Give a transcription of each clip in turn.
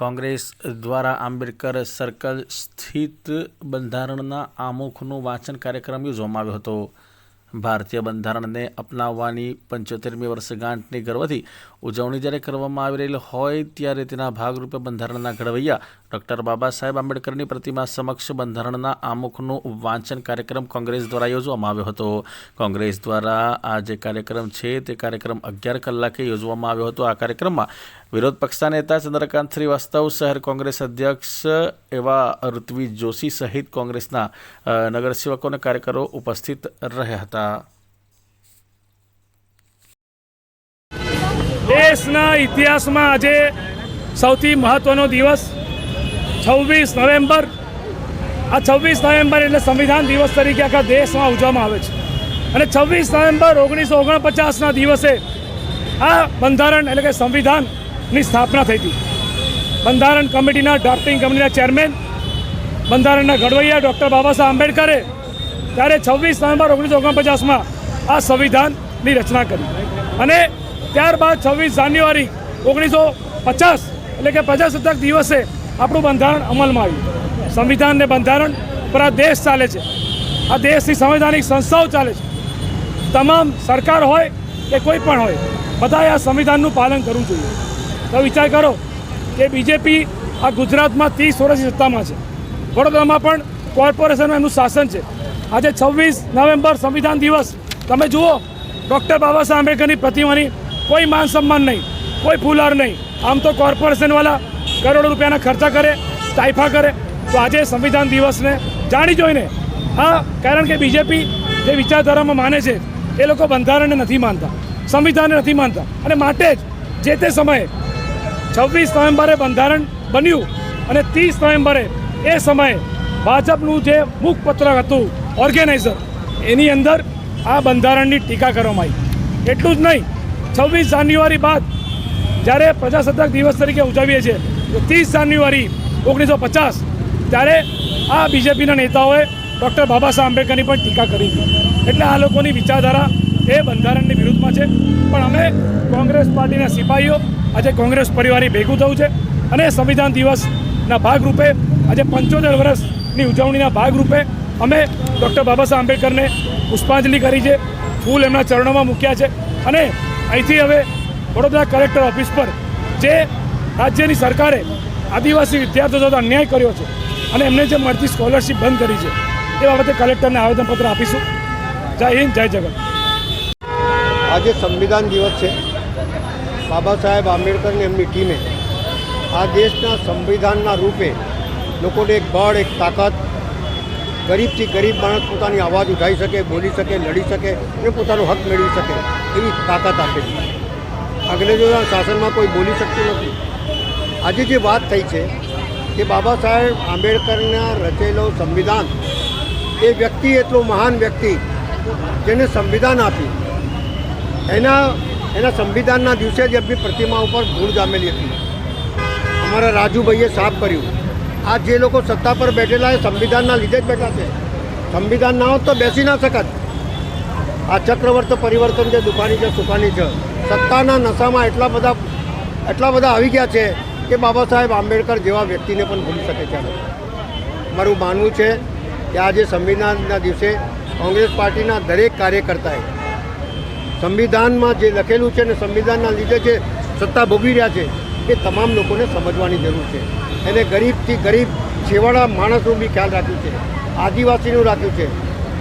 કોંગ્રેસ દ્વારા આંબેડકર સર્કલ સ્થિત બંધારણના આમુખનું વાંચન કાર્યક્રમ યોજવામાં આવ્યો હતો. ભારતીય બંધારણને અપનાવવાની પંચોતેરમી વર્ષગાંઠની ગર્વથી ઉજવણી જ્યારે કરવામાં આવી રહેલી હોય ત્યારે તેના ભાગરૂપે બંધારણના ઘડવૈયા ડૉક્ટર બાબા સાહેબ આંબેડકરની પ્રતિમા સમક્ષ બંધારણના આમુખનું વાંચન કાર્યક્રમ કોંગ્રેસ દ્વારા યોજવામાં આવ્યો હતો. કોંગ્રેસ દ્વારા આ જે કાર્યક્રમ છે તે કાર્યક્રમ અગિયાર કલાકે યોજવામાં આવ્યો હતો. આ કાર્યક્રમમાં વિરોધ પક્ષના નેતા ચંદ્રકાંત શ્રીવાસ્તવ શહેર કોંગ્રેસ અધ્યક્ષ એવા ઋત્વિજ જોશી સહિત કોંગ્રેસના નગરસેવકો અને કાર્યકરો ઉપસ્થિત રહ્યા હતા દેશના ઇતિહાસમાં આજે સૌથી મહત્વનો દિવસ છવ્વીસ નવેમ્બર આ છવ્વીસ નવેમ્બર એટલે સંવિધાન દિવસ તરીકે આખા દેશમાં ઉજવવામાં આવે છે અને છવ્વીસ નવેમ્બર ઓગણીસો ઓગણપચાસના દિવસે આ બંધારણ એટલે કે સંવિધાનની સ્થાપના થઈ હતી. બંધારણ કમિટીના ડ્રાફ્ટિંગ કમિટીના ચેરમેન બંધારણના ઘડવૈયા ડૉક્ટર બાબા આંબેડકરે ત્યારે છવ્વીસ નવેમ્બર ઓગણીસો ઓગણપચાસમાં આ સંવિધાનની રચના કરી. અને ત્યારબાદ છવ્વીસ જાન્યુઆરી ઓગણીસો પચાસ એટલે કે પ્રજાસત્તાક દિવસે આપણું બંધારણ અમલમાં આવ્યું. સંવિધાન ને બંધારણ પર આ દેશ ચાલે છે. આ દેશની સંવૈધાનિક સંસ્થાઓ ચાલે છે. તમામ સરકાર હોય કે કોઈ પણ હોય, બધાએ આ સંવિધાનનું પાલન કરવું જોઈએ. તો વિચાર કરો કે બીજેપી આ ગુજરાતમાં ત્રીસ વર્ષની સત્તામાં છે. વડોદરામાં પણ કોર્પોરેશનનું એમનું શાસન છે. આજે છવ્વીસ નવેમ્બર સંવિધાન દિવસ. તમે જુઓ, ડૉક્ટર બાબા સાહેબ આંબેડકરની પ્રતિમાની કોઈ માન સન્માન નહીં, કોઈ ફૂલાર નહીં. આમ તો કોર્પોરેશનવાળા કરોડો રૂપિયાના ખર્ચા કરે તાઇફા કરે. તો આજે સંવિધાન દિવસને જાણી જોઈને, હા, કારણ કે બીજેપી જે વિચારધારામાં માને છે, એ લોકો બંધારણને નથી માનતા, સંવિધાનને નથી માનતા. અને માટે જ જે તે સમયે છવ્વીસ નવેમ્બરે બંધારણ બન્યું અને ત્રીસ નવેમ્બરે એ સમયે ભાજપનું જે મુખપત્ર હતું ઓર્ગેનાઇઝર એની અંદર આ બંધારણની ટીકા કરવામાં આવી. એટલું જ નહીં, છવ્વીસ જાન્યુઆરી બાદ જ્યારે પ્રજાસત્તાક દિવસ તરીકે ઉજવીએ છીએ, તો ત્રીસ જાન્યુઆરી ઓગણીસો પચાસ ત્યારે આ બીજેપીના નેતાઓએ ડૉક્ટર બાબા સાહેબ આંબેડકરની પણ ટીકા કરી હતી. એટલે આ લોકોની વિચારધારા એ બંધારણની વિરુદ્ધમાં છે. પણ અમે કોંગ્રેસ પાર્ટીના સિપાહીઓ આજે કોંગ્રેસ પરિવારે ભેગું થયું છે અને સંવિધાન દિવસના ભાગરૂપે આજે પંચોતેર વર્ષની ઉજવણીના ભાગરૂપે અમે ડૉક્ટર બાબા સાહેબ આંબેડકરને પુષ્પાંજલિ કરી છે, ફૂલ એમના ચરણોમાં મૂક્યા છે અને અહીંથી હવે વડોદરા કલેક્ટર ઓફિસ પર જે રાજ્યની સરકારે આદિવાસી વિદ્યાર્થીઓ સાથે અન્યાય કર્યો છે અને એમને જે મળતી સ્કોલરશિપ બંધ કરી છે, એ બાબતે કલેક્ટરને આવેદનપત્ર આપીશું. જય હિન્દ, જય જગત આજે સંવિધાન દિવસ છે. બાબા સાહેબ આંબેડકરની એમની ટીમે આ દેશના સંવિધાનના રૂપે લોકોને એક બળ, એક તાકાત, ગરીબથી ગરીબ માણસ પોતાની અવાજ ઉઠાવી શકે, બોલી શકે, લડી શકે અને પોતાનો હક મેળવી શકે એવી તાકાત આપે છે. અંગ્રેજોના શાસનમાં કોઈ બોલી શકતું નથી, આજે જે વાત થઈ છે કે બાબા સાહેબ આંબેડકરના રચેલો સંવિધાન, એ વ્યક્તિ એટલો મહાન વ્યક્તિ જેને સંવિધાન આપ્યું, એના એના સંવિધાનના દિવસે જ એમની પ્રતિમા ઉપર ધૂળ જામેલી હતી. અમારા રાજુભાઈએ સાફ કર્યું. આ જે લોકો સત્તા પર બેઠેલા એ સંવિધાનના લીધે જ બેઠા છે. સંવિધાન ના હોત તો બેસી ના શકત. આ ચક્રવર્ત પરિવર્તન જે દુકાની છે, સુખાની છે, સત્તાના નશામાં એટલા બધા એટલા બધા આવી ગયા છે કે બાબા સાહેબ આંબેડકર જેવા વ્યક્તિને પણ ભૂલી શકે છે મારું માનવું છે કે આજે સંવિધાનના દિવસે કોંગ્રેસ પાર્ટીના દરેક કાર્યકર્તાએ સંવિધાનમાં જે લખેલું છે અને સંવિધાનના લીધે જે સત્તા ભોગવી રહ્યા છે, એ તમામ લોકોને સમજવાની જરૂર છે. એને ગરીબથી ગરીબ છેવાડા માણસનું બી ખ્યાલ રાખ્યું છે, આદિવાસીનું રાખ્યું છે,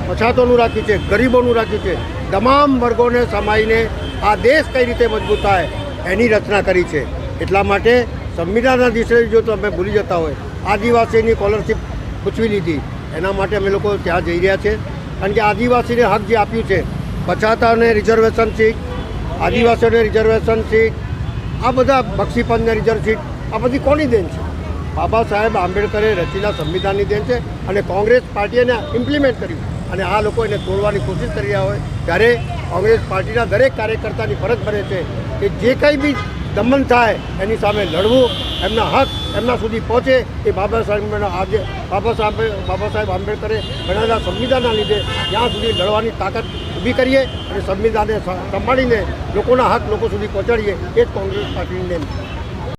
પછાતોનું રાખ્યું છે, ગરીબોનું રાખ્યું છે. તમામ વર્ગોને સમાઈને આ દેશ કઈ રીતે મજબૂત થાય એની રચના કરી છે. એટલા માટે સંવિધાનના દિવસે જો તમે ભૂલી જતા હોય, આદિવાસીની સ્કોલરશીપ પૂછવી લીધી, એના માટે અમે લોકો ત્યાં જઈ રહ્યા છે. કારણ કે આદિવાસીને હક જે આપ્યું છે પછાતાને રિઝર્વેશન સીટ, આદિવાસીઓને રિઝર્વેશન સીટ, આ બધા બક્ષીપંચને રિઝર્વ સીટ, આ બધી કોની દેન છે? બાબા સાહેબ આંબેડકરે રચેલા સંવિધાનની દેન છે અને કોંગ્રેસ પાર્ટીએ એને ઇમ્પ્લિમેન્ટ કર્યું. અને આ લોકો એને તોડવાની કોશિશ કરી રહ્યા હોય, ત્યારે કોંગ્રેસ પાર્ટીના દરેક કાર્યકર્તાની ફરજ બને છે કે જે કંઈ બી દમન થાય, એની સામે લડવું, એમના હક એમના સુધી પહોંચે, એ બાબા સાહેબના આજે, બાબા સાહેબ બાબા સાહેબ આંબેડકરે બનાવેલા સંવિધાનના લીધે ત્યાં સુધી લડવાની તાકાત ઊભી કરીએ અને સંવિધાનને સંભાળીને લોકોના હક લોકો સુધી પહોંચાડીએ એ જ કોંગ્રેસ પાર્ટીની નેમ છે.